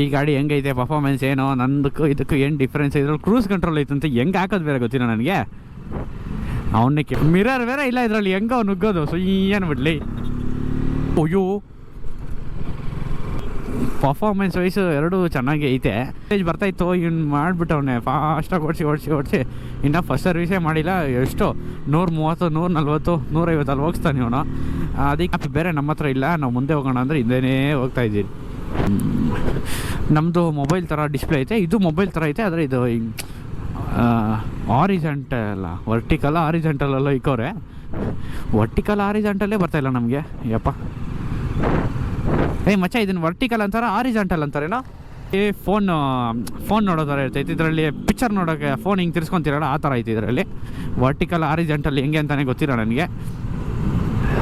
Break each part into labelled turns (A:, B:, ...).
A: ಈ ಗಾಡಿ ಹೆಂಗೈತೆ ಪರ್ಫಾರ್ಮೆನ್ಸ್ ಏನೋ, ನಂದಕ್ಕೂ ಇದಕ್ಕೂ ಏನು ಡಿಫ್ರೆನ್ಸ್ ಇದ್ರಲ್ಲಿ ಕ್ರೂಸ್ ಕಂಟ್ರೋಲ್ ಐತೆ ಅಂತ ಹೆಂಗೆ ಹಾಕೋದು ಬೇರೆ ಗೊತ್ತಿಲ್ಲ ನನಗೆ. ಅವನಿಗೆ ಮಿರರ್ ಬೇರೆ ಇಲ್ಲ ಇದರಲ್ಲಿ, ಹೆಂಗೋ ನುಗ್ಗೋದು ಸೊ ಏನು ಬಿಡ್ಲಿ. ಅಯ್ಯೋ. ಪರ್ಫಾರ್ಮೆನ್ಸ್ ವೈಸ್ ಎರಡು ಚೆನ್ನಾಗಿ ಐತೆ. ಸ್ಟೇಜ್ ಬರ್ತಾಯಿತ್ತು ಇವ್ನು ಅವನೇ ಫಾಸ್ಟಾಗಿ ಓಡಿಸಿ ಓಡಿಸಿ ಓಡಿಸಿ. ಇನ್ನು ಫಸ್ಟ್ ಸರ್ವಿಸೇ ಮಾಡಿಲ್ಲ, ಎಷ್ಟು? ನೂರ ಮೂವತ್ತು ನೂರ ನಲ್ವತ್ತು ನೂರೈವತ್ತಲ್ಲಿ ಹೋಗಿಸ್ತಾನೆ ಇವನು. ಅದಕ್ಕೆ ಬೇರೆ ನಮ್ಮ ಹತ್ರ ಇಲ್ಲ, ನಾವು ಮುಂದೆ ಹೋಗೋಣ ಅಂದರೆ ಹಿಂದೆನೇ ಹೋಗ್ತಾ ನಮ್ಮದು ಮೊಬೈಲ್ ಥರ ಡಿಸ್ಪ್ಲೇ ಐತೆ. ಇದು ಮೊಬೈಲ್ ಥರ ಐತೆ, ಆದರೆ ಇದು ಆರಿಜೆಂಟಲ್ಲ ವರ್ಟಿಕಲ್ ಆರಿಜೆಂಟಲೆಲ್ಲ ಇಕ್ಕವ್ರೆ ವರ್ಟಿಕಲ್ ಆರಿಜೆಂಟಲ್ಲೇ ಬರ್ತಾಯಿಲ್ಲ ನಮಗೆ. ಯಪ್ಪ. ಏಯ್ ಮಚ್ಚ ಇದನ್ನು ವರ್ಟಿಕಲ್ ಅಂತಾರೆ ಆರಿಜೆಂಟಲ್ ಅಂತಾರೇನೋ? ಏ ಫೋನ್ ಫೋನ್ ನೋಡೋ ಥರ ಇರ್ತೈತೆ ಇದರಲ್ಲಿ ಪಿಕ್ಚರ್ ನೋಡೋಕ್ಕೆ ಫೋನ್ ಹಿಂಗೆ ತಿರ್ಸ್ಕೊತಿರಲ್ಲ, ಆ ಥರ ಐತೆ ಇದರಲ್ಲಿ. ವರ್ಟಿಕಲ್ ಆರಿಜೆಂಟಲ್ ಹೆಂಗೆ ಅಂತಲೇ ಗೊತ್ತಿಲ್ಲ ನನಗೆ.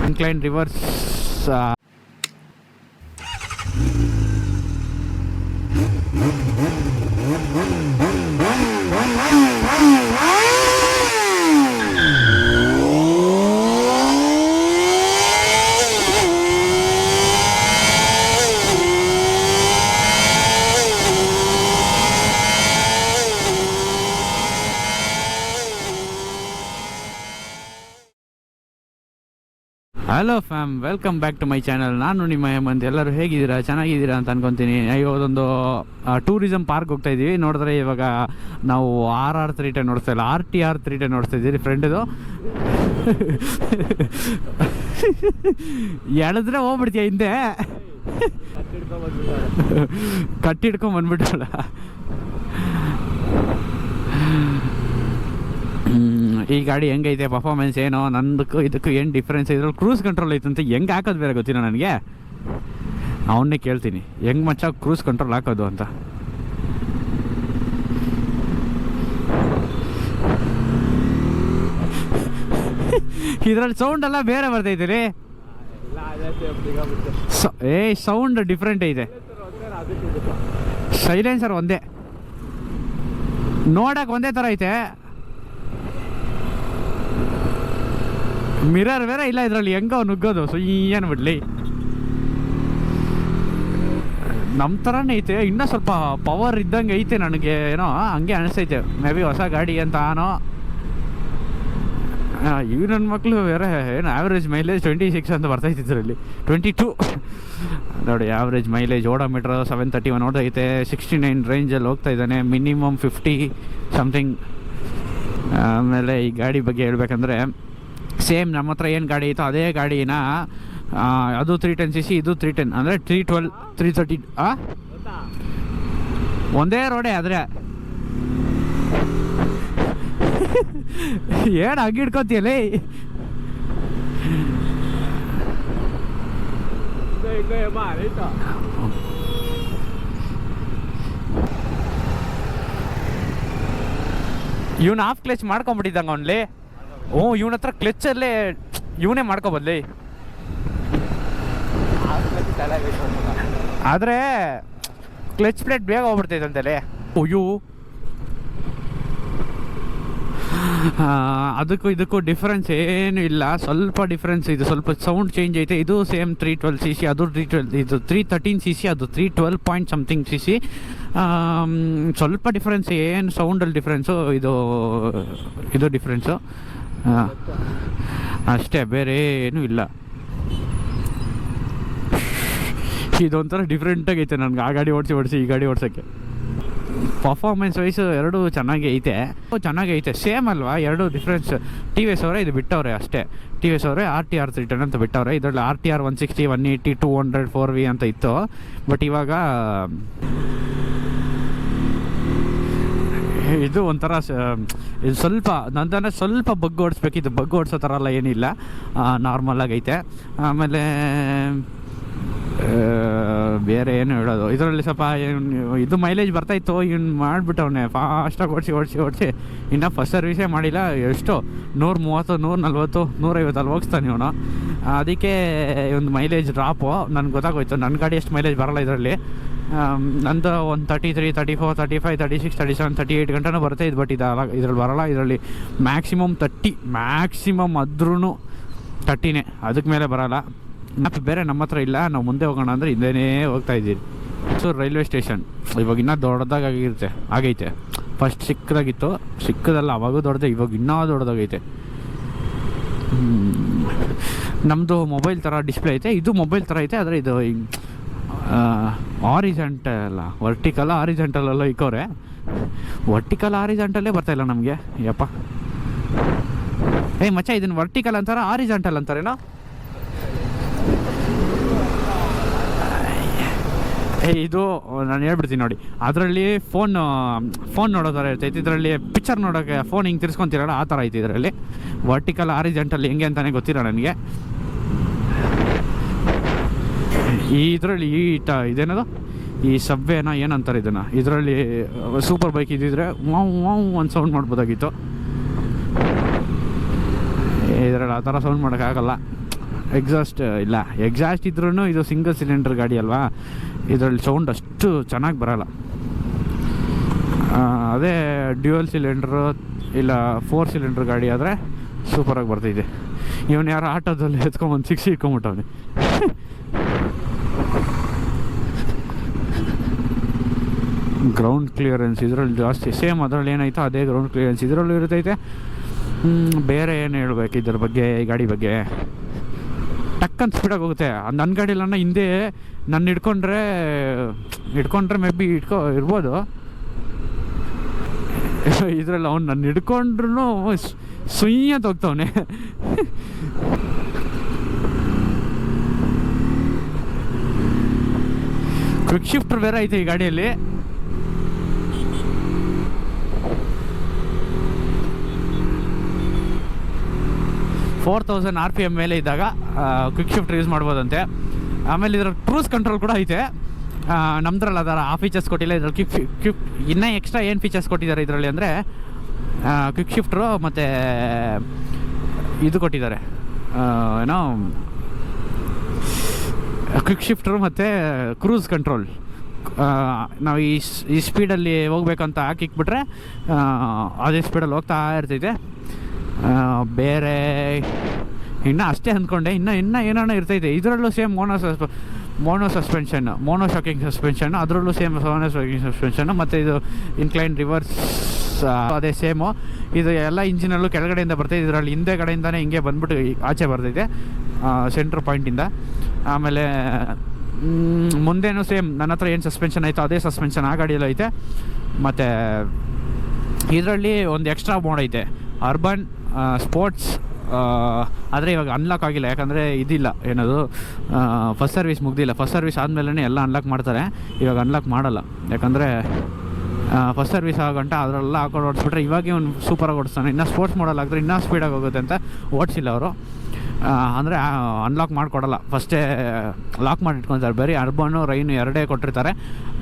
A: Incline reverse mm. Hello fam welcome back to my channel ನಾನು ನಿಮ್ಮ ಹೇಮಂತ್. ಎಲ್ಲರೂ ಹೇಗಿದ್ದೀರಾ? ಚೆನ್ನಾಗಿದ್ದೀರಾ ಅಂತ ಅನ್ಕೊತೀನಿ. ಇವತ್ತೊಂದು ಟೂರಿಸಮ್ ಪಾರ್ಕ್ ಹೋಗ್ತಾ ಇದ್ದೀವಿ ನೋಡಿದ್ರೆ ಇವಾಗ ನಾವು ಆರ್ ಆರ್ ತ್ರೀ ಟೆ ನೋಡ್ತಾ ಇಲ್ಲ. R T R three ten ನೋಡ್ತಾ ಇದ್ದೀರಿ ಫ್ರೆಂಡ್ದು ಎಳೆದ್ರೆ ಹೋಗ್ಬಿಡ್ತೀಯ ಹಿಂದೆ? ಕಟ್ಟಿಡ್ಕೊಂಡ್ ಈ ಗಾಡಿ ಹೆಂಗೈತೆ? ಪರ್ಫಾರ್ಮೆನ್ಸ್ ಏನೋ? ನಂದಕ್ಕೂ ಇದಕ್ಕೂ ಏನು ಡಿಫ್ರೆನ್ಸ್ ಇದ್ರಲ್ಲಿ ಕ್ರೂಸ್ ಕಂಟ್ರೋಲ್ ಐತೆ ಅಂತ ಹೆಂಗೆ ಹಾಕೋದು ಬೇರೆ ಗೊತ್ತಿಲ್ಲ ನನಗೆ. ಅವನ್ನೇ ಕೇಳ್ತೀನಿ. ಹೆಂಗೆ ಮಚ್ಚ ಕ್ರೂಸ್ ಕಂಟ್ರೋಲ್ ಹಾಕೋದು ಅಂತ? ಇದ್ರಲ್ಲಿ ಸೌಂಡ್ ಎಲ್ಲ ಬೇರೆ ಬರ್ತೈತೆ ರೀ. ಏ ಸೌಂಡ್ ಡಿಫ್ರೆಂಟ್ ಐತೆ. ಸೈಲೆನ್ಸರ್ ಒಂದೇ. ನೋಡಕ್ಕೆ ಒಂದೇ ಥರ ಐತೆ. ಮಿರರ್ ಬೇರೆ ಇಲ್ಲ ಇದರಲ್ಲಿ, ಹೆಂಗೋ ನುಗ್ಗೋದು ಸೊ ಏನು ಬಿಡ್ಲಿ. ನಮ್ಮ ಥರನೇ ಐತೆ, ಇನ್ನೂ ಸ್ವಲ್ಪ ಪವರ್ ಇದ್ದಂಗೆ ಐತೆ ನನಗೆ, ಏನೋ, ಹಂಗೆ ಅನಿಸ್ತೈತೆ ಮೇ ಬಿ ಹೊಸ ಗಾಡಿ ಅಂತ ಆನೋ ಇವು ನನ್ನ ಮಕ್ಕಳು ಬೇರೆ, ಏನು ಆವ್ರೇಜ್ ಮೈಲೇಜ್ ಟ್ವೆಂಟಿ ಸಿಕ್ಸ್ ಅಂತ ಬರ್ತೈತೆ ಇದರಲ್ಲಿ. ಟ್ವೆಂಟಿ ಟೂ ನೋಡಿ average mileage odometer seven thirty one ಓಡೈತೆ sixty nine ರೇಂಜಲ್ಲಿ ಹೋಗ್ತಾ ಇದ್ದಾನೆ ಮಿನಿಮಮ್ ಫಿಫ್ಟಿ ಸಮಥಿಂಗ್ ಆಮೇಲೆ ಈ ಗಾಡಿ ಬಗ್ಗೆ ಹೇಳ್ಬೇಕಂದ್ರೆ ಸೇಮ್ ನಮ್ಮ ಹತ್ರ ಏನು ಗಾಡಿ ಇತ್ತು ಅದೇ ಗಾಡಿನ ಅದು ತ್ರೀ ಟೆನ್ ಸಿ ಸಿ ಇದು ತ್ರೀ ಟೆನ್ ಅಂದರೆ ತ್ರೀ ಟ್ವೆಲ್ ತ್ರೀ ತರ್ಟಿ ಒಂದೇ ರೋಡೇ ಆದರೆ. ಏನು ಹಂಗೆ ಹಿಡ್ಕೊತೀಯಲೇ ಇವನು ಹಾಫ್ ಕ್ಲಚ್ ಮಾಡ್ಕೊಂಬಿಟ್ಟಿದ್ದಂಗೆ ಅವನ್ಲಿ ಹ್ಞೂ ಇವನ ಹತ್ರ ಕ್ಲಚ್ಚಲ್ಲೇ ಇವನೇ ಮಾಡ್ಕೊಬದ್ಲಿ. ಆದರೆ ಕ್ಲಚ್ ಪ್ಲೇಟ್ ಬೇಗ ಹೋಗ್ಬಿಡ್ತೈತಂತಲೇ. ಅಯ್ಯೋ. ಆ, ಅದಕ್ಕೂ ಇದಕ್ಕೂ ಡಿಫ್ರೆನ್ಸ್ ಏನು ಇಲ್ಲ. ಸ್ವಲ್ಪ ಡಿಫ್ರೆನ್ಸ್ ಇದು. ಸ್ವಲ್ಪ ಸೌಂಡ್ ಚೇಂಜ್ ಐತೆ. ಇದು same three twelve C C ಅದು ತ್ರೀ ಟ್ವೆಲ್ ಇದು ತ್ರೀ ತರ್ಟೀನ್ ಸಿ ಸಿ ಅದು three twelve point something C C ಸ್ವಲ್ಪ ಡಿಫ್ರೆನ್ಸ್ ಏನು ಸೌಂಡಲ್ಲಿ ಡಿಫ್ರೆನ್ಸು ಇದು ಇದು ಡಿಫ್ರೆನ್ಸು ಅಷ್ಟೇ, ಬೇರೆ ಏನೂ ಇಲ್ಲ. ಇದೊಂಥರ ಡಿಫ್ರೆಂಟಾಗಿ ಐತೆ ನನಗೆ, ಆ ಗಾಡಿ ಓಡಿಸಿ ಓಡಿಸಿ, ಈ ಗಾಡಿ ಓಡ್ಸೋಕ್ಕೆ. ಪರ್ಫಾರ್ಮೆನ್ಸ್ ವೈಸ್ ಎರಡು ಚೆನ್ನಾಗಿ ಐತೆ. ಚೆನ್ನಾಗಿ ಐತೆ. ಸೇಮ್ ಅಲ್ವಾ? ಎರಡು ಡಿಫ್ರೆನ್ಸ್ ಟಿ ವಿ ಎಸ್ ಅವರೇ, ಇದು ಬಿಟ್ಟವ್ರೆ ಅಷ್ಟೇ. ಟಿ ವಿ ಎಸ್ ಅವರೇ R T R three ten ಅಂತ ಬಿಟ್ಟವ್ರೆ. ಇದರಲ್ಲಿ R T R one sixty one eighty two hundred four V ಅಂತ ಇತ್ತು. ಬಟ್ ಇವಾಗ ಇದು ಒಂಥರ ಇದು ಸ್ವಲ್ಪ, ನಂದನೇ ಸ್ವಲ್ಪ ಬಗ್ ಓಡಿಸ್ಬೇಕಿತ್ತು ಬಗ್ ಓಡಿಸೋ ಥರ ಎಲ್ಲ ಏನಿಲ್ಲ. ನಾರ್ಮಲ್ ಐತೆ ಆಮೇಲೆ ಬೇರೆ ಏನು ಹೇಳೋದು. ಇದರಲ್ಲಿ ಸ್ವಲ್ಪ ಇದು ಮೈಲೇಜ್ ಬರ್ತಾಯಿತ್ತು ಇವ್ನು ಮಾಡಿಬಿಟ್ಟವನೆ. ಫಾಸ್ಟಾಗಿ ಓಡಿಸಿ ಓಡಿಸಿ ಓಡಿಸಿ. ಇನ್ನು ಫಸ್ಟ್ ಸರ್ವಿಸೇ ಮಾಡಿಲ್ಲ, ಎಷ್ಟು? ನೂರ ಮೂವತ್ತು ನೂರ ನಲ್ವತ್ತು ನೂರೈವತ್ತಲ್ಲಿ ಹೋಗಿಸ್ತಾನೆ ಇವನು. ಅದಕ್ಕೆ ಒಂದು ಮೈಲೇಜ್ ಡ್ರಾಪು ನನಗೆ ಗೊತ್ತಾಗೋಯ್ತು ನನ್ನ ಗಾಡಿ ಎಷ್ಟು ಮೈಲೇಜ್ ಬರಲ್ಲ ಇದರಲ್ಲಿ. ನಂದು ಒಂದು thirty three thirty four thirty five thirty six thirty seven thirty eight ಗಂಟೆನೂ ಬರುತ್ತೆ ಇದು ಬಟ್ ಇದು ಇದ್ರಲ್ಲಿ ಬರಲ್ಲ. ಇದರಲ್ಲಿ ಮ್ಯಾಕ್ಸಿಮಮ್ ತರ್ಟಿ ಮ್ಯಾಕ್ಸಿಮಮ್ ಆದ್ರೂ ತರ್ಟಿನೇ ಅದಕ್ಕೆ ಮೇಲೆ ಬರಲ್ಲ. ಮ್ಯಾಪ್ ಬೇರೆ ನಮ್ಮ ಹತ್ರ ಇಲ್ಲ, ನಾವು ಮುಂದೆ ಹೋಗೋಣ ಅಂದರೆ ಹಿಂದೆನೇ ಹೋಗ್ತಾ ಇದ್ದೀವಿ ಸೊ, ರೈಲ್ವೆ ಸ್ಟೇಷನ್ ಇವಾಗ ಇನ್ನೂ ದೊಡ್ಡದಾಗಿರುತ್ತೆ ಆಗೈತೆ. ಫಸ್ಟ್ ಚಿಕ್ಕದಾಗಿತ್ತು, ಚಿಕ್ಕದಲ್ಲ, ಅವಾಗೂ ದೊಡ್ಡದೆ, ಇವಾಗ ಇನ್ನೂ ದೊಡ್ಡದಾಗೈತೆ. ನಮ್ಮದು ಮೊಬೈಲ್ ಥರ ಡಿಸ್ಪ್ಲೇ ಐತೆ, ಇದು ಮೊಬೈಲ್ ಥರ ಐತೆ, ಆದರೆ ಇದು ಆರಿಜೆಂಟಲ್ಲ ವರ್ಟಿಕಲ್ ಆರಿಜೆಂಟಲೆಲ್ಲ ಇಕ್ಕವ್ರೆ ವರ್ಟಿಕಲ್ ಆರಿಜೆಂಟಲ್ಲೇ ಬರ್ತಾಯಿಲ್ಲ ನಮಗೆ, ಯಪ್ಪ. ಏಯ್, ಮಚ್ಚ, ಇದನ್ನು ವರ್ಟಿಕಲ್ ಅಂತಾರ ಆರಿಜೆಂಟಲ್ ಅಂತಾರೇನೋ? ಇದು ನಾನು ಹೇಳ್ಬಿಡ್ತೀನಿ ನೋಡಿ. ಅದರಲ್ಲಿ ಫೋನ್ ಫೋನ್ ನೋಡೋ ಥರ ಇರ್ತೈತೆ. ಇದರಲ್ಲಿ ಪಿಕ್ಚರ್ ನೋಡೋಕ್ಕೆ ಫೋನ್ ಹಿಂಗೆ ತಿರ್ಸ್ಕೊಂತೀರಲ್ಲ, ಆ ಥರ ಐತೆ ಇದರಲ್ಲಿ. ವರ್ಟಿಕಲ್ ಆರಿಜೆಂಟಲ್ಲಿ ಹೆಂಗೆ ಅಂತಲೇ ಗೊತ್ತಿಲ್ಲ ನನಗೆ. ಈ ಇದರಲ್ಲಿ ಈ ಟ, ಇದೇನದು? ಈ ಸಬ್ವೇನ ಏನಂತಾರೆ ಇದನ್ನು? ಇದರಲ್ಲಿ ಸೂಪರ್ ಬೈಕ್ ಇದ್ದಿದ್ರೆ ವಾವ್ ವಾವ್ ಒಂದು ಸೌಂಡ್ ಮಾಡ್ಬೋದಾಗಿತ್ತು. ಇದರಲ್ಲಿ ಆ ಥರ ಸೌಂಡ್ ಮಾಡೋಕ್ಕಾಗಲ್ಲ. ಎಕ್ಸಾಸ್ಟ್ ಇಲ್ಲ. ಎಕ್ಸಾಸ್ಟ್ ಇದ್ರೂ ಇದು ಸಿಂಗಲ್ ಸಿಲಿಂಡರ್ ಗಾಡಿ ಅಲ್ವಾ? ಇದರಲ್ಲಿ ಸೌಂಡ್ ಅಷ್ಟು ಚೆನ್ನಾಗಿ ಬರೋಲ್ಲ. ಅದೇ ಡ್ಯೂಯಲ್ ಸಿಲಿಂಡ್ರು ಇಲ್ಲ ಫೋರ್ ಸಿಲಿಂಡರ್ ಗಾಡಿ ಆದರೆ ಸೂಪರಾಗಿ ಬರ್ತೈತೆ ಇವನು ಯಾರು ಆಟೋದಲ್ಲಿ ಎತ್ಕೊಂಬಂದು ಸಿಕ್ಸ್ ಇಟ್ಕೊಂಬಿಟ್ಟವನೆ. ಗ್ರೌಂಡ್ ಕ್ಲಿಯರೆನ್ಸ್ ಇದರಲ್ಲಿ ಜಾಸ್ತಿ ಸೇಮ್ ಅದರಲ್ಲಿ ಏನಾಯ್ತೋ ಅದೇ ಗ್ರೌಂಡ್ ಕ್ಲಿಯರೆನ್ಸ್ ಇದರಲ್ಲೂ ಇರ್ತೈತೆ. ಬೇರೆ ಏನು ಹೇಳ್ಬೇಕು ಇದ್ರ ಬಗ್ಗೆ, ಈ ಗಾಡಿ ಬಗ್ಗೆ? ಟಕ್ಕಂತ ಸ್ಪೀಡಾಗಿ ಹೋಗುತ್ತೆ. ನನ್ನ ಗಾಡಿಲನ್ನ ಹಿಂದೆ ನನ್ನ ಹಿಡ್ಕೊಂಡ್ರೆ ಹಿಡ್ಕೊಂಡ್ರೆ ಮೇ ಬಿ ಇಟ್ಕೊ ಇರ್ಬೋದು. ಇದರಲ್ಲಿ ಅವ್ನು ನನ್ನ ಹಿಡ್ಕೊಂಡ್ರು ಸುಯ್ಯ ಹೋಗ್ತವನೆ. ಕ್ವಿಕ್ ಶಿಫ್ಟರ್ ಬೇರೆ ಐತೆ ಈ ಗಾಡಿಯಲ್ಲಿ. Four thousand R P M ಮೇಲೆ ಇದ್ದಾಗ ಕ್ವಿಕ್ ಶಿಫ್ಟ್ ಯೂಸ್ ಮಾಡ್ಬೋದಂತೆ. ಆಮೇಲೆ ಇದರ ಕ್ರೂಸ್ ಕಂಟ್ರೋಲ್ ಕೂಡ ಐತೆ. ನಮ್ಮದ್ರಲ್ಲಿ ಅದರ ಆ ಫೀಚರ್ಸ್ ಕೊಟ್ಟಿಲ್ಲ. ಇದರಲ್ಲಿ ಕ್ವಿಕ್ ಕ್ವಿಕ್ ಇನ್ನೂ ಎಕ್ಸ್ಟ್ರಾ ಏನು ಫೀಚರ್ಸ್ ಕೊಟ್ಟಿದ್ದಾರೆ ಇದರಲ್ಲಿ ಅಂದರೆ ಕ್ವಿಕ್ ಶಿಫ್ಟ್ರು ಮತ್ತು ಇದು ಕೊಟ್ಟಿದ್ದಾರೆ. ಏನೋ ಕ್ವಿಕ್ ಶಿಫ್ಟ್ರು ಮತ್ತು ಕ್ರೂಸ್ ಕಂಟ್ರೋಲ್ ನಾವು ಈ ಈ ಸ್ಪೀಡಲ್ಲಿ ಹೋಗ್ಬೇಕಂತ ಹಾಕಿಕ್ಬಿಟ್ರೆ ಅದೇ ಸ್ಪೀಡಲ್ಲಿ ಹೋಗ್ತಾ ಇರ್ತೈತೆ. ಬೇರೆ ಇನ್ನೂ ಅಷ್ಟೇ ಅಂದ್ಕೊಂಡೆ. ಇನ್ನೂ ಇನ್ನೂ ಏನೋ ಇರ್ತೈತೆ. ಇದರಲ್ಲೂ same mono ಸಸ್ಪ mono suspension mono shocking suspension ಅದರಲ್ಲೂ ಸೇಮ್ ಮೋನೋ ಶಾಕಿಂಗ್ ಸಸ್ಪೆನ್ಷನ್ ಮತ್ತು ಇದು ಇನ್ಕ್ಲೈನ್ ರಿವರ್ಸ್ ಅದೇ ಸೇಮು ಇದು ಎಲ್ಲ ಇಂಜಿನಲ್ಲೂ ಕೆಳಗಡೆಯಿಂದ ಬರ್ತೈತೆ. ಇದರಲ್ಲಿ ಹಿಂದೆ ಕಡೆಯಿಂದನೇ ಹಿಂಗೆ ಬಂದ್ಬಿಟ್ಟು ಆಚೆ ಬರ್ತೈತೆ ಸೆಂಟ್ರ್ ಪಾಯಿಂಟಿಂದ ಆಮೇಲೆ ಮುಂದೇನು ಸೇಮ್ ನನ್ನ ಹತ್ರ ಏನು ಸಸ್ಪೆನ್ಷನ್ ಆಯಿತು ಅದೇ ಸಸ್ಪೆನ್ಷನ್ ಆ ಗಾಡಿಯಲ್ಲಿ ಐತೆ. ಮತ್ತು ಇದರಲ್ಲಿ ಒಂದು ಎಕ್ಸ್ಟ್ರಾ ಮೋಡ್ ಐತೆ. ಅರ್ಬನ್ ಸ್ಪೋರ್ಟ್ಸ್ ಆದರೆ ಇವಾಗ ಅನ್ಲಾಕ್ ಆಗಿಲ್ಲ. ಯಾಕಂದರೆ ಇದಿಲ್ಲ ಏನದು? ಫಸ್ಟ್ ಸರ್ವಿಸ್ ಮುಗ್ದಿಲ್ಲ. ಫಸ್ಟ್ ಸರ್ವಿಸ್ ಆದಮೇಲೆ ಎಲ್ಲ ಅನ್ಲಾಕ್ ಮಾಡ್ತಾರೆ. ಇವಾಗ ಅನ್ಲಾಕ್ ಮಾಡಲ್ಲ. ಯಾಕಂದರೆ ಫಸ್ಟ್ ಸರ್ವಿಸ್ ಆಗಂಟ ಅದರೆಲ್ಲ ಹಾಕೊಂಡು ಓಡಿಸ್ಬಿಟ್ರೆ ಇವಾಗೇ ಒಂದು ಸೂಪರಾಗಿ ಓಡಿಸ್ತಾನೆ. ಇನ್ನೂ ಸ್ಪೋರ್ಟ್ಸ್ ಮಾಡಲ್ ಆಗಿದ್ರೆ ಇನ್ನೂ ಸ್ಪೀಡಾಗಿ ಹೋಗುತ್ತೆ ಅಂತ ಓಡಿಸಿಲ್ಲ ಅವರು. ಅಂದರೆ ಅನ್ಲಾಕ್ ಮಾಡಿಕೊಡಲ್ಲ. ಫಸ್ಟೇ ಲಾಕ್ ಮಾಡಿ ಇಟ್ಕೊತಾರೆ ಬರೀ ಅರ್ಬನ್ನು, ರೈನು ಎರಡೇ ಕೊಟ್ಟಿರ್ತಾರೆ.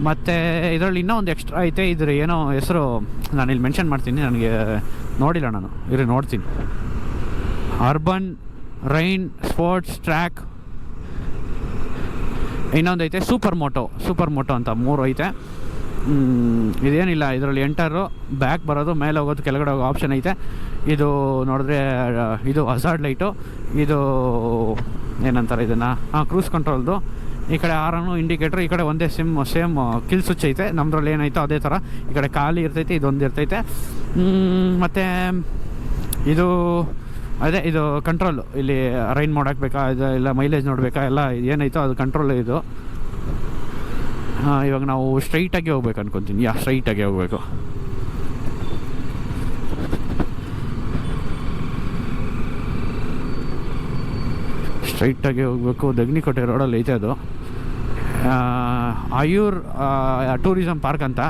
A: ಮತ್ತು ಇದರಲ್ಲಿ ಇನ್ನೂ ಒಂದು ಎಕ್ಸ್ಟ್ರಾ ಐತೆ. ಇದ್ರ ಏನೋ ಹೆಸರು ನಾನು ಇಲ್ಲಿ ಮೆನ್ಷನ್ ಮಾಡ್ತೀನಿ. ನನಗೆ ನೋಡಿಲ್ಲ ನಾನು. ಇರಿ, ನೋಡ್ತೀನಿ. Urban, rain, sports, track. ಇನ್ನೊಂದು ಐತೆ. Super Moto. ಸೂಪರ್ ಮೋಟೋ ಅಂತ ಮೂರು ಐತೆ. ಇದೇನಿಲ್ಲ, ಇದರಲ್ಲಿ ಎಂಟರು ಬ್ಯಾಕ್ ಬರೋದು, ಮೇಲೆ ಹೋಗೋದು, ಕೆಳಗಡೆ ಹೋಗೋ ಆಪ್ಷನ್ ಐತೆ. ಇದು ನೋಡಿದ್ರೆ ಇದು ಹಸಾರ್ಡ್ ಲೈಟು ಇದು ಏನಂತಾರೆ ಇದನ್ನು? ಹಾಂ ಕ್ರೂಸ್ ಕಂಟ್ರೋಲ್ದು ಈ ಕಡೆ ಆರನ್ನು ಇಂಡಿಕೇಟ್ರ್ ಈ ಕಡೆ ಒಂದೇ ಸಿಮ್ ಸೇಮ್ ಕಿಲ್ ಸ್ವಿಚ್ ಐತೆ. ನಮ್ಮದ್ರಲ್ಲಿ ಏನಾಯ್ತೋ ಅದೇ ಥರ ಈ ಕಡೆ ಖಾಲಿ ಇರ್ತೈತೆ, ಇದೊಂದು ಇರ್ತೈತೆ. ಮತ್ತು, ಇದು, ಅದೇ, ಇದು ಕಂಟ್ರೋಲು ಇಲ್ಲಿ ರೈನ್ ಮಾಡಾಕ್ಬೇಕಾ ಇದು, ಇಲ್ಲ ಮೈಲೇಜ್ ನೋಡಬೇಕಾ, ಎಲ್ಲ ಏನೈತೋ ಅದು ಕಂಟ್ರೋಲ್ ಇದು. ಇವಾಗ ನಾವು ಸ್ಟ್ರೈಟಾಗಿ ಹೋಗ್ಬೇಕು ಅನ್ಕೊತೀನಿ. ಯಾ ಸ್ಟ್ರೈಟಾಗಿ ಹೋಗ್ಬೇಕು. ಸ್ಟ್ರೈಟಾಗಿ ಹೋಗ್ಬೇಕು. ದಗ್ನಿಕೋಟೆ ರೋಡಲ್ಲಿ ಐತೆ ಅದು. ಆಯೂರ್ ಟೂರಿಸಮ್ ಪಾರ್ಕ್ ಅಂತ.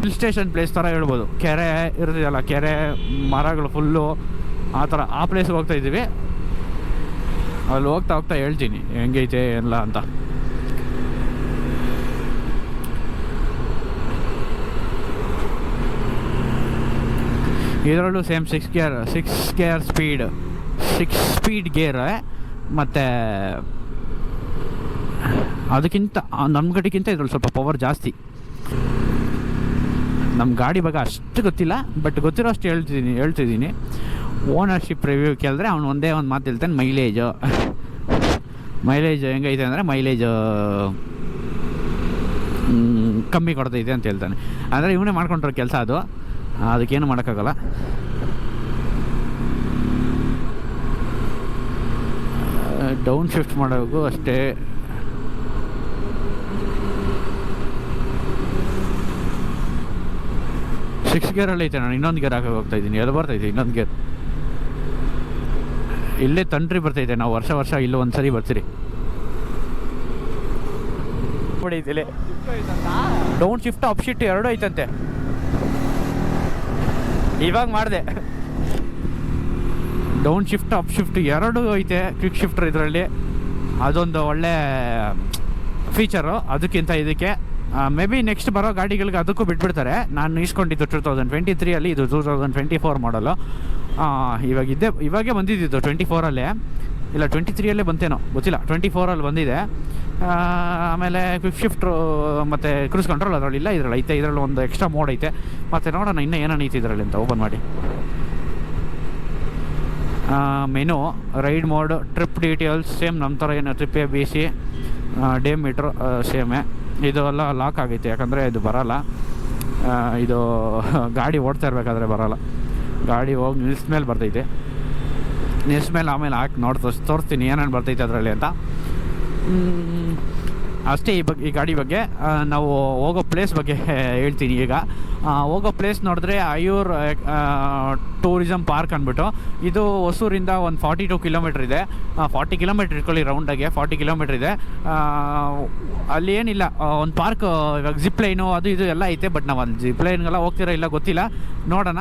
A: ಹಿಲ್ ಸ್ಟೇಷನ್ ಪ್ಲೇಸ್ ಥರ ಹೇಳ್ಬೋದು. ಕೆರೆ ಇರ್ತದಲ್ಲ ಕೆರೆ, ಮರಗಳು ಫುಲ್ಲು ಆ ಥರ ಆ ಪ್ಲೇಸ್ಗೆ ಹೋಗ್ತಾ ಇದ್ದೀವಿ. ಅಲ್ಲಿ ಹೋಗ್ತಾ ಹೋಗ್ತಾ ಹೇಳ್ತೀನಿ. ಹೆಂಗೈತೆ ಎಲ್ಲ ಅಂತ. ಇದರಲ್ಲೂ same six gear six gear speed six speed gear ಮತ್ತು ಅದಕ್ಕಿಂತ ನಮ್ಮ ಗಡಿಗಿಂತ ಇದ್ರಲ್ಲಿ ಸ್ವಲ್ಪ ಪವರ್ ಜಾಸ್ತಿ. ನಮ್ಮ ಗಾಡಿ ಬಗ್ಗೆ ಅಷ್ಟು ಗೊತ್ತಿಲ್ಲ ಬಟ್ ಗೊತ್ತಿರೋ ಅಷ್ಟು ಹೇಳ್ತಿದ್ದೀನಿ ಹೇಳ್ತಿದ್ದೀನಿ ಓನರ್ಶಿಪ್ ರಿವ್ಯೂ ಕೇಳಿದ್ರೆ ಅವ್ನು ಒಂದೇ ಒಂದು ಮಾತು ಹೇಳ್ತಾನೆ ಮೈಲೇಜು ಮೈಲೇಜ್ ಹೆಂಗೈತೆ ಅಂದರೆ ಮೈಲೇಜ್ ಕಮ್ಮಿ ಕೊಡ್ತೈತೆ ಅಂತ ಹೇಳ್ತಾನೆ. ಅಂದರೆ ಇವನೇ ಮಾಡ್ಕೊಂಡಿರೋ ಕೆಲಸ ಅದು. ಅದಕ್ಕೇನು ಮಾಡೋಕ್ಕಾಗಲ್ಲ. ಡೌನ್ ಶಿಫ್ಟ್ ಮಾಡೋಕ್ಕೂ ಅಷ್ಟೇ. ಸಿಕ್ಸ್ ಗೇರಲ್ಲಿ ಐತೆ ನಾನು ಇನ್ನೊಂದು ಗೇರ್ ಹಾಕಕ್ಕೆ ಹೋಗ್ತಾ ಇದ್ದೀನಿ. ಎಲ್ಲಿ ಬರ್ತೈತೆ ಇನ್ನೊಂದು ಗೇರ್ ಇಲ್ಲೇ ತಂಟ್ರಿ ಬರ್ತೈತೆ ನಾವು ವರ್ಷ ವರ್ಷ ಇಲ್ಲ ಒಂದು ಸರಿ ಬರ್ತೀರಿ ಡೌನ್ ಶಿಫ್ಟ್ ಅಪ್ ಶಿಫ್ಟ್ ಎರಡೂ ಐತಂತೆ. ಇವಾಗ ಮಾಡಿದೆ. ಡೌನ್ ಶಿಫ್ಟ್ ಅಪ್ ಶಿಫ್ಟ್ ಎರಡು ಐತೆ ಕ್ವಿಕ್ ಶಿಫ್ಟರ್ ಇದರಲ್ಲಿ. ಅದೊಂದು ಒಳ್ಳೆ ಫೀಚರು ಅದಕ್ಕಿಂತ ಇದಕ್ಕೆ. ಮೇ ಬಿ ನೆಕ್ಸ್ಟ್ ಬರೋ ಗಾಡಿಗಳಿಗೆ ಅದಕ್ಕೂ ಬಿಟ್ಬಿಡ್ತಾರೆ. ನಾನು ಇಸ್ಕೊಂಡಿದ್ದು ಟೂ ತೌಸಂಡ್ ಟ್ವೆಂಟಿ ತ್ರೀಯಲ್ಲಿ ಇದು ಟೂ ತೌಸಂಡ್ ಟ್ವೆಂಟಿ ಫೋರ್ ಮಾಡಲು ಇವಾಗಿದ್ದೆ ಇವಾಗೇ ಬಂದಿದ್ದು ಟ್ವೆಂಟಿ ಫೋರಲ್ಲೇ ಇಲ್ಲ ಟ್ವೆಂಟಿ ತ್ರೀಯಲ್ಲೇ ಬಂತೇನೋ, ಗೊತ್ತಿಲ್ಲ. ಟ್ವೆಂಟಿ ಫೋರಲ್ಲಿ ಬಂದಿದೆ. ಆಮೇಲೆ ಕ್ವಿಕ್ ಶಿಫ್ಟ್ರು ಮತ್ತು ಕ್ರೂಸ್ ಕಂಟ್ರೋಲ್ ಅದರಲ್ಲಿ ಇಲ್ಲ, ಇದರಲ್ಲಿ ಐತೆ. ಇದರಲ್ಲಿ ಒಂದು ಎಕ್ಸ್ಟ್ರಾ ಮೋಡ್ ಐತೆ. ಮತ್ತು ನೋಡೋಣ ಇನ್ನೂ ಏನೇನು ಐತೆ ಇದರಲ್ಲಿ ಅಂತ ಓಪನ್ ಮಾಡಿ. Menu ride mode trip details same ನಮ್ಮ ಥರ ಏನು trip A B C day meter ಸೇಮೇ ಇದು ಎಲ್ಲ ಲಾಕ್ ಆಗೈತೆ, ಯಾಕಂದರೆ ಇದು ಬರೋಲ್ಲ. ಇದು ಗಾಡಿ ಓಡ್ತಾ ಇರಬೇಕಾದ್ರೆ ಬರೋಲ್ಲ. ಗಾಡಿ ಹೋಗಿ ನಿಲ್ಸ್ ಮೇಲೆ ಬರ್ತೈತೆ. ನಿಲ್ಸ್ ಮೇಲೆ ಆಮೇಲೆ ಹಾಕಿ, ನೋಡಿ ತೋರ್ತೀನಿ ತೋರಿಸ್ತೀನಿ ಏನೇನು ಬರ್ತೈತೆ ಅದರಲ್ಲಿ ಅಂತ. ಅಷ್ಟೇ ಈ ಬಗ್ಗೆ ಈ ಗಾಡಿ ಬಗ್ಗೆ. ನಾವು ಹೋಗೋ ಪ್ಲೇಸ್ ಬಗ್ಗೆ ಹೇಳ್ತೀನಿ ಈಗ. ಹೋಗೋ ಪ್ಲೇಸ್ ನೋಡಿದ್ರೆ ಅಯ್ಯೂರ್ ಟೂರಿಸಮ್ ಪಾರ್ಕ್ ಅಂದ್ಬಿಟ್ಟು. ಇದು ಹೊಸೂರಿಂದ ಒಂದು ಫಾರ್ಟಿ ಟು ಕಿಲೋಮೀಟ್ರ್ ಇದೆ. ಫಾರ್ಟಿ ಕಿಲೋಮೀಟ್ರ್ ಇಟ್ಕೊಳ್ಳಿ ರೌಂಡಾಗೆ ಫಾರ್ಟಿ ಕಿಲೋಮೀಟ್ರ್ ಇದೆ. ಅಲ್ಲಿ ಏನಿಲ್ಲ ಒಂದು ಪಾರ್ಕ್ ಇವಾಗ ಜಿಪ್ ಲೈನು ಅದು ಇದು ಎಲ್ಲ ಐತೆ ಬಟ್ ನಾವು ಅಲ್ಲಿ ಜಿಪ್ ಲೈನ್ಗೆಲ್ಲ ಹೋಗ್ತಿರೋ ಇಲ್ಲ ಗೊತ್ತಿಲ್ಲ. ನೋಡೋಣ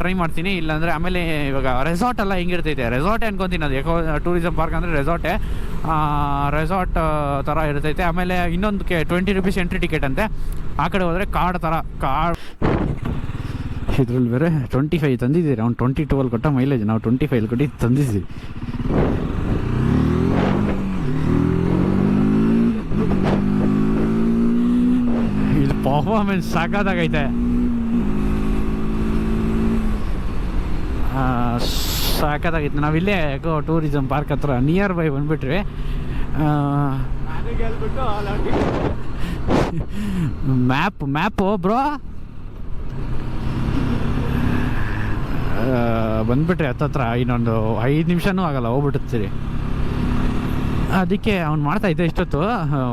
A: ಟ್ರೈ ಮಾಡ್ತೀನಿ. ಇಲ್ಲಾಂದರೆ ಆಮೇಲೆ ಇವಾಗ ರೆಸಾರ್ಟ್ ಎಲ್ಲ ಹೆಂಗಿರ್ತೈತೆ? ರೆಸಾರ್ಟ್ ಅನ್ಕೊತೀನಿ ಅದು ಯಾಕೋ ಟೂರಿಸಮ್ ಪಾರ್ಕ್ ಅಂದರೆ ರೆಸಾರ್ಟೇ ರೆಸಾರ್ಟ್ ಥರ ಇರ್ತೈತೆ. ಆಮೇಲೆ ಇನ್ನೊಂದು K twenty rupees entry ticket ಅಂತೆ. ಆ ಕಡೆ ಹೋದರೆ ಕಾರ್ಡ್ ಥರ ಕಾರ್ಡ್ ಇದ್ರಲ್ಲಿ ಬೇರೆ ಟ್ವೆಂಟಿ ಫೈವ್ ತಂದಿದ್ದೀರಿ. ಅವ್ನು ಟ್ವೆಂಟಿ ಟುವೆಲ್ ಕೊಟ್ಟ ಮೈಲೇಜ್ ನಾವು ಟ್ವೆಂಟಿ ಫೈವ್ ಕೊಟ್ಟು ತಂದಿದ್ದೀವಿ. ಇದು ಪರ್ಫಾರ್ಮೆನ್ಸ್ ಸಾಕಾದಾಗೈತೆ. ಸಾಕಾದಾಗೈತೆ. ನಾವಿಲ್ಲೇ ಯಾಕೋ ಟೂರಿಸಮ್ ಪಾರ್ಕ್ ಹತ್ರ ನಿಯರ್ ಬೈ ಬಂದ್ಬಿಟ್ರಿ ಮ್ಯಾಪ್ ಮ್ಯಾಪು ಬ್ರೋ ಬಂದ್ಬಿಟ್ರಿ ಹತ್ತತ್ರ, ಇನ್ನೊಂದು ಐದು ನಿಮಿಷನೂ ಆಗಲ್ಲ, ಹೋಗ್ಬಿಟ್ಟಿರ್ತೀರಿ. ಅದಕ್ಕೆ ಅವ್ನು ಮಾಡ್ತಾ ಇದ್ದೆ ಇಷ್ಟೊತ್ತು.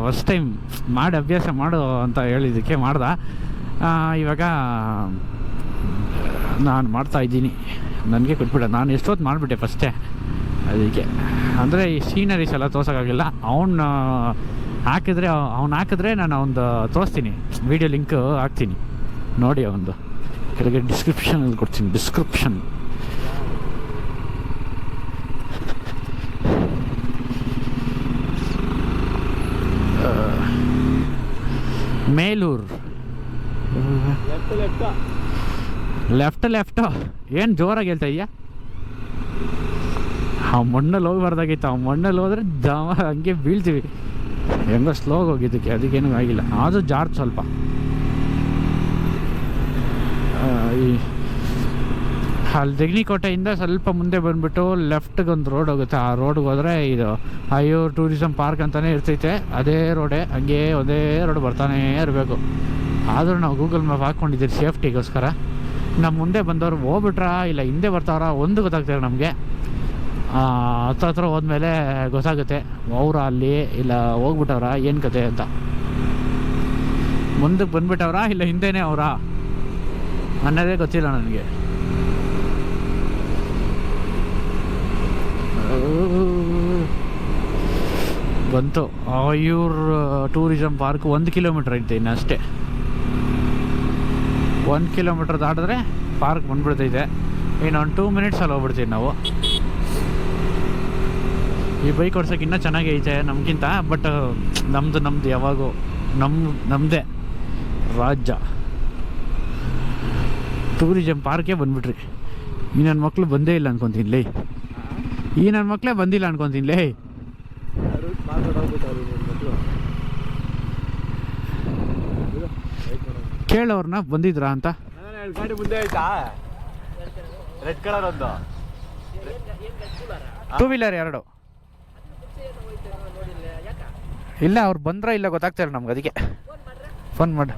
A: ಫಸ್ಟ್ ಟೈಮ್ ಮಾಡಿ ಅಭ್ಯಾಸ ಮಾಡು ಅಂತ ಹೇಳಿದ್ದಕ್ಕೆ ಮಾಡ್ದ. ಇವಾಗ, ನಾನು ಮಾಡ್ತಾ ಇದ್ದೀನಿ. ನನಗೆ ಕೊಟ್ಬಿಡ. ನಾನು ಎಷ್ಟೊತ್ತು ಮಾಡಿಬಿಟ್ಟೆ ಫಸ್ಟೇ ಅದಕ್ಕೆ. ಅಂದರೆ ಈ ಸೀನರೀಸ್ ಎಲ್ಲ ತೋರ್ಸೋಕ್ಕಾಗಿಲ್ಲ. ಅವನು ಹಾಕಿದ್ರೆ, ಅವ್ನು ಹಾಕಿದ್ರೆ ನಾನು ಅವನು ತೋರಿಸ್ತೀನಿ. ವೀಡಿಯೋ ಲಿಂಕ್ ಹಾಕ್ತೀನಿ. ನೋಡಿ ಅವನದು. ಕೆಳಗೆ ಡಿಸ್ಕ್ರಿಪ್ಷನಲ್ಲಿ ಕೊಡ್ತೀನಿ. ಡಿಸ್ಕ್ರಿಪ್ಷನ್ ಮೇಲೂರು. ಲೆಫ್ಟ್ ಲೆಫ್ಟ್ ಏನು ಜೋರಾಗಿ ಹೇಳ್ತಾ ಇದೆಯಾ ಆ ಮಣ್ಣಲ್ಲಿ ಹೋಗ್ಬಾರ್ದಾಗಿತ್ತು ಆ ಮಣ್ಣಲ್ಲಿ ಹೋದ್ರೆ ಜಾಮ ಹಂಗೆ ಬೀಳ್ತೀವಿ. ಹೆಂಗೋ ಸ್ಲೋಗಿ ಹೋಗಿದ್ದಕ್ಕೆ. ಅದಕ್ಕೇನು ಆಗಿಲ್ಲ. ಆದರೂ ಜಾರ್ ಸ್ವಲ್ಪ ಆ, ಈ ಅಲ್ಲಿ ದೆಗ್ನಿಕೋಟೆಯಿಂದ ಸ್ವಲ್ಪ ಮುಂದೆ ಬಂದುಬಿಟ್ಟು ಲೆಫ್ಟ್ಗೆ ಒಂದು ರೋಡ್ ಹೋಗುತ್ತೆ. ಆ ರೋಡ್ಗೆ ಹೋದರೆ ಇದು ಅಯ್ಯೋ ಟೂರಿಸಮ್ ಪಾರ್ಕ್ ಅಂತಲೇ ಇರ್ತೈತೆ. ಅದೇ ರೋಡೇ ಹಂಗೆ ಒಂದೇ ರೋಡ್ ಬರ್ತಾನೇ ಇರಬೇಕು. ಆದರೂ ನಾವು ಗೂಗಲ್ ಮ್ಯಾಪ್ ಹಾಕ್ಕೊಂಡಿದ್ದೀರಿ ಸೇಫ್ಟಿಗೋಸ್ಕರ ನಮ್ಮ ಮುಂದೆ ಬಂದವರು ಹೋಗ್ಬಿಟ್ರಾ ಇಲ್ಲ ಹಿಂದೆ ಬರ್ತಾವ್ರಾ ಒಂದು ಗೊತ್ತಾಗ್ತಾರೆ ನಮಗೆ. ಹತ್ರ ಹತ್ರ ಹೋದ್ಮೇಲೆ ಗೊತ್ತಾಗುತ್ತೆ. ಅವ್ರ ಅಲ್ಲಿ ಇಲ್ಲ ಹೋಗ್ಬಿಟ್ಟವ್ರ, ಏನು ಕತೆ ಅಂತ. ಮುಂದಕ್ಕೆ ಬಂದ್ಬಿಟ್ಟವ್ರಾ ಇಲ್ಲ ಹಿಂದೆನೇ ಅವರಾ? ಅನ್ನೋದೇ ಗೊತ್ತಿಲ್ಲ ನನಗೆ. ಬಂತು. ಆಯೂರ್ ಟೂರಿಸಮ್ ಪಾರ್ಕ್ ಒಂದು ಕಿಲೋಮೀಟ್ರ್ ಐತೆ ಇನ್ನು ಅಷ್ಟೇ. ಒಂದು ಕಿಲೋಮೀಟ್ರ್ ದಾಟಿದ್ರೆ ಪಾರ್ಕ್ ಬಂದ್ಬಿಡ್ತೈತೆ. ಇನ್ನೊಂದು ಟೂ ಮಿನಿಟ್ಸಲ್ಲಿ ಹೋಗ್ಬಿಡ್ತೀವಿ ನಾವು. ಈ ಬೈಕ್ ಓಡ್ಸೋಕೆ ಇನ್ನೂ ಚೆನ್ನಾಗಿ ಐತೆ ನಮಗಿಂತ ಬಟ್ ನಮ್ಮದು ನಮ್ಮದು ಯಾವಾಗೂ ನಮ್ಮ ನಮ್ಮದೇ ರಾಜ್ಯ. ಟೂರಿಸಮ್ ಪಾರ್ಕೇ ಬಂದ್ಬಿಟ್ರಿ. ಈ ನನ್ನ ಮಕ್ಕಳು ಬಂದೇ ಇಲ್ಲ ಅನ್ಕೊಂತೀನಿ, ಲೇ. ಈ ನನ್ನ ಮಕ್ಕಳೇ ಬಂದಿಲ್ಲ ಅನ್ಕೊಂತೀನಿ, ಲೇ. ಕೇಳೋರ್ನ ಬಂದಿದ್ರಾ ಅಂತ? ಟೂ ವೀಲರ್ ಎರಡು. ಇಲ್ಲ, ಅವ್ರು ಬಂದ್ರ ಇಲ್ಲ ಗೊತ್ತಾಗ್ತಾರೆ ನಮ್ಗೆ, ಅದಕ್ಕೆ. ಫೋನ್ ಮಾಡು